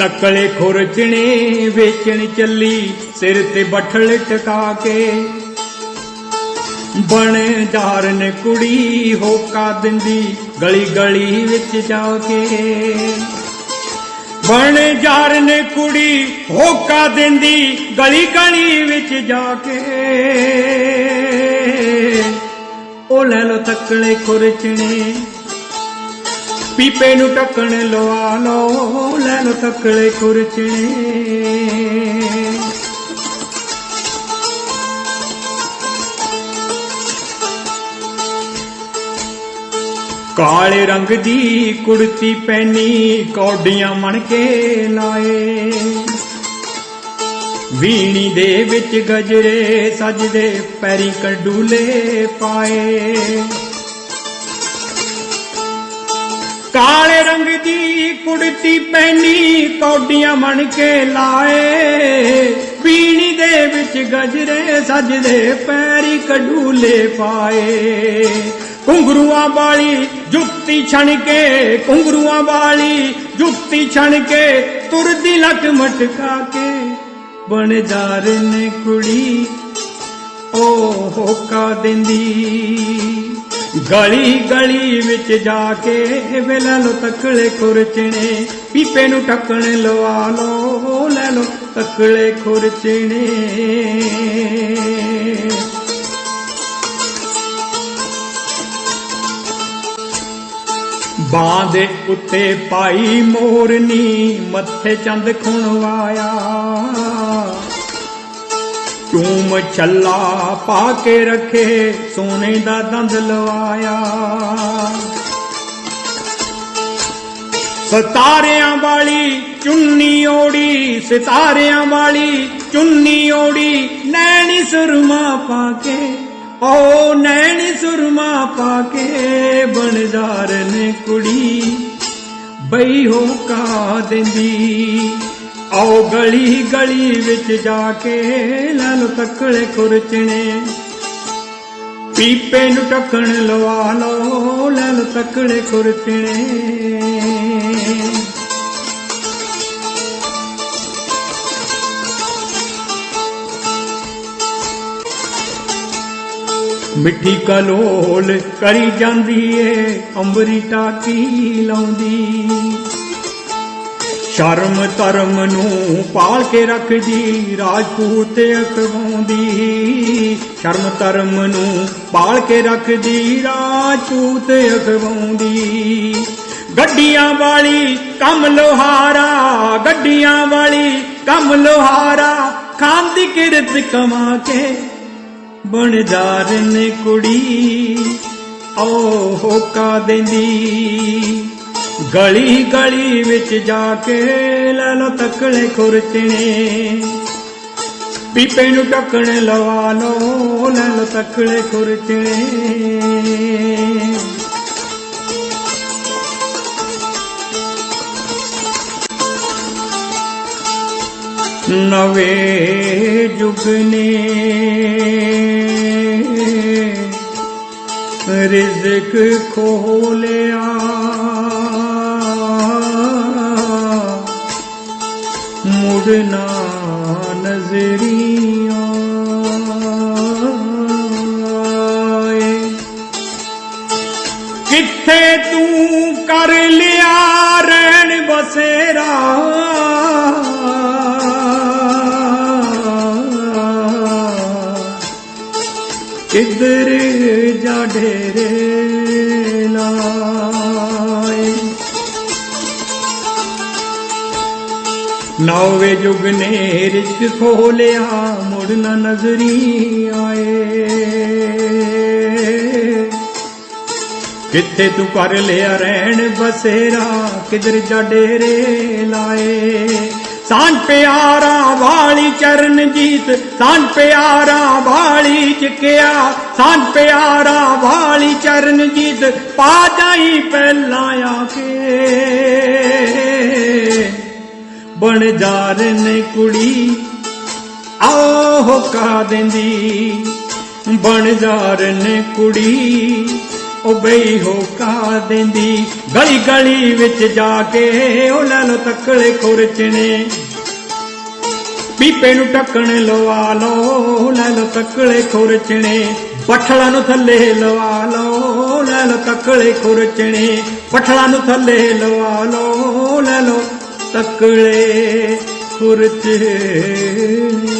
ਤਕਲੇ ਖੁਰਚਣੇ ਵੇਚਣ ਚੱਲੀ, ਸਿਰ ਤੇ ਬੱਠਲ ਟਕਾ ਕੇ। ਬਣ ਜਾਰਨ ਕੁੜੀ ਹੋਕਾ ਦਿੰਦੀ, ਗਲੀ ਗਲੀ ਵਿੱਚ ਜਾ ਕੇ। ਬਣ ਜਾਰਨ ਕੁੜੀ ਹੋਕਾ ਦਿੰਦੀ, ਗਲੀ ਗਲੀ ਵਿੱਚ ਜਾ ਕੇ। ਉਹ ਲੈ ਲੋ ਤੱਕਲੇ ਖੁਰਚਣੇ ਪੀਪੇ ਨੂੰ ਟੱਕਣ ਲਵਾ ਲੋ ਲੈ ਲੋ ਤੱਕਲੇ ਖੁਰਚਣੇ ਕਾਲੇ ਰੰਗ ਦੀ ਕੁੜਤੀ ਪੈਣੀ ਕੌਡੀਆਂ ਮਣ ਕੇ ਲਾਏ। ਵੀਣੀ ਦੇ ਵਿੱਚ ਗਜਰੇ ਸਜਦੇ ਪੈਰੀ ਕੰਡੂਲੇ ਪਾਏ। ਕਾਲੇ ਰੰਗ ਦੀ ਕੁੜਤੀ ਪਹਿਨੀ ਕੌਡੀਆਂ ਮਣ ਕੇ ਲਾਏ। ਪੀਣੀ ਦੇ ਵਿੱਚ ਗਜਰੇ, ਸਜਦੇ ਪੈਰੀ ਕਡੂਲੇ ਪਾਏ। ਘੁੰਗਰੂਆਂ ਵਾਲੀ ਜੁੱਤੀ ਛਣ ਕੇ, ਘੁੰਗਰੂਆਂ ਵਾਲੀ ਜੁੱਤੀ ਛਣ ਕੇ ਤੁਰਦੀ ਲੱਕ ਮਟਕਾ ਕੇ ਬਣ ਜਾਰਨ ਕੁੜੀ ਓ ਹੋਕਾ ਦਿੰਦੀ। ਗਲੀ ਗਲੀ ਵਿੱਚ ਜਾ ਕੇ ਲੈ ਲੋ ਤਕਲੇ ਖੁਰਚਣੇ ਪੀਪੇ ਨੂੰ ਟੱਕਣ ਲਵਾ ਲੋ, ਲੈ ਲੋ ਤਕਲੇ ਖੁਰਚਣੇ ਬਾਂਹ ਦੇ ਉੱਤੇ ਪਾਈ ਮੋਰਨੀ, ਮੱਥੇ ਚੰਦ ਖੁਣਵਾਇਆ। ਟੂਮ ਛੱਲਾ ਪਾ ਕੇ ਰੱਖੇ, ਸੋਨੇ ਦਾ ਦੰਦ ਲਵਾਇਆ। ਸਤਾਰਿਆਂ ਵਾਲੀ ਚੁੰਨੀ ਓੜੀ, ਸਿਤਾਰਿਆਂ ਵਾਲੀ ਚੁੰਨੀ ਓੜੀ, ਨੈਣੀ ਸੁਰਮਾ ਪਾ ਕੇ, ਓ ਨੈਣੀ ਸੁਰਮਾ ਪਾ ਕੇ ਬਣਜਾਰਨ ਕੁੜੀ, ਬਈ ਹੋ ਕਾ ਦਿੰਦੀ। ਆਓ ਗਲੀ ਗਲੀ ਵਿੱਚ ਜਾ ਕੇ ਲੈ ਲੋ ਤੱਕਲੇ ਖੁਰਚਣੇ ਪੀਪੇ ਨੂੰ ਟੱਕਣ ਲਵਾ ਲਓ ਲੈ ਲੋ ਤੱਕਲੇ ਖੁਰਚਣੇ ਮਿੱਠੀ ਕਲੋਲ ਕਰੀ ਜਾਂਦੀ ਏ ਅੰਬਰੀ ਟਾਕੀ ਲਾਉਂਦੀ। ਸ਼ਰਮ ਧਰਮ ਨੂੰ ਪਾਲ ਕੇ ਰੱਖਦੀ, ਰਾਜਪੂਤ ਅਖਵਾਉਂਦੀ। ਸ਼ਰਮ ਧਰਮ ਨੂੰ ਪਾਲ ਕੇ ਰੱਖਦੀ, ਰਾਜਪੂਤ ਅਖਵਾਉਂਦੀ। ਗੱਡੀਆਂ ਵਾਲੀ ਕੰਮ ਲੋਹਾਰਾ, ਗੱਡੀਆਂ ਵਾਲੀ ਕੰਮ ਲੋਹਾਰਾ ਖਾਂਦੀ ਕਿਰਤ ਕਮਾ ਕੇ ਬਣਜਾਰਨ ਕੁੜੀ। ਓ ਹੋਕਾ ਦਿੰਦੀ। ਗਲੀ ਗਲੀ ਵਿੱਚ ਜਾ ਕੇ ਲੈ ਲੋ ਤੱਕਲੇ ਖੁਰਚਣੇ। ਪੀਪੇ ਨੂੰ ਟੱਕਣ ਲਵਾ ਲੋ ਲੈ ਲੋ ਤੱਕਲੇ ਖੁਰਚਣੇ। ਨਵੇਂ ਜੁਗ ਨੇ ਰਿਜ਼ਕ ਖੋਲਿਆ। ਮੁੜਨਾ ਨਜ਼ਰੀਆਂ ਕਿੱਥੇ ਤੂੰ ਕਰ ਲਿਆ ਰਹਿਣ ਬਸੇਰਾ? ਕਿੱਧਰ ਜਾ ਢੇਰੇ ਲਾਏ? ਨੌਵੇਂ ਯੁਗ ਨੇ ਰਿਸ਼ਕ ਖੋਲਿਆ, ਮੁੜ ਨਾ ਨਜ਼ਰੀ ਆਏ। ਕਿੱਥੇ ਤੂੰ ਕਰ ਲਿਆ ਰਹਿਣ ਬਸੇਰਾ, ਕਿਧਰ ਜਾ ਡੇਰੇ ਲਾਏ। ਸਾਨ ਪਿਆਰਾ ਵਾਲੀ ਚਰਨਜੀਤ, ਸਾਂਝ ਪਿਆਰਾ ਵਾਲੀ ਚਿਕਿਆ ਸਾਨ ਪਿਆਰਾ ਵਾਲੀ ਚਰਨਜੀਤ, ਪਾ ਜਾਈ ਪਹਿਲਾਂ ਆ ਕੇ। ਬਣ ਜਾਰਨ ਕੁੜੀ। ਆਓ ਕਾ ਦਿੰਦੀ, ਬਣ ਜਾਰਨ ਕੁੜੀ। ਉਹ ਬਈ ਹੋਕਾ ਦਿੰਦੀ, ਗਲੀ ਗਲੀ ਵਿੱਚ ਜਾ ਕੇ ਉਹ ਲੈ ਲੋ ਤੱਕਲੇ ਖੁਰਚਣੇ ਪੀਪੇ ਨੂੰ ਟੱਕਣ ਲਵਾ ਲੋ ਲੈ ਲੋ ਤੱਕਲੇ ਖੁਰਚਣੇ ਪਠਲਾ ਨੂੰ ਥੱਲੇ ਲਵਾ ਲੋ ਲੈ ਲੋ ਤੱਕਲੇ ਖੁਰਚਣੇ ਪਠਲਾ ਨੂੰ ਥੱਲੇ ਲਵਾ ਲੋ ਲੈ ਲੋ ਤੱਕਲੇ ਖੁਰਚਣੇ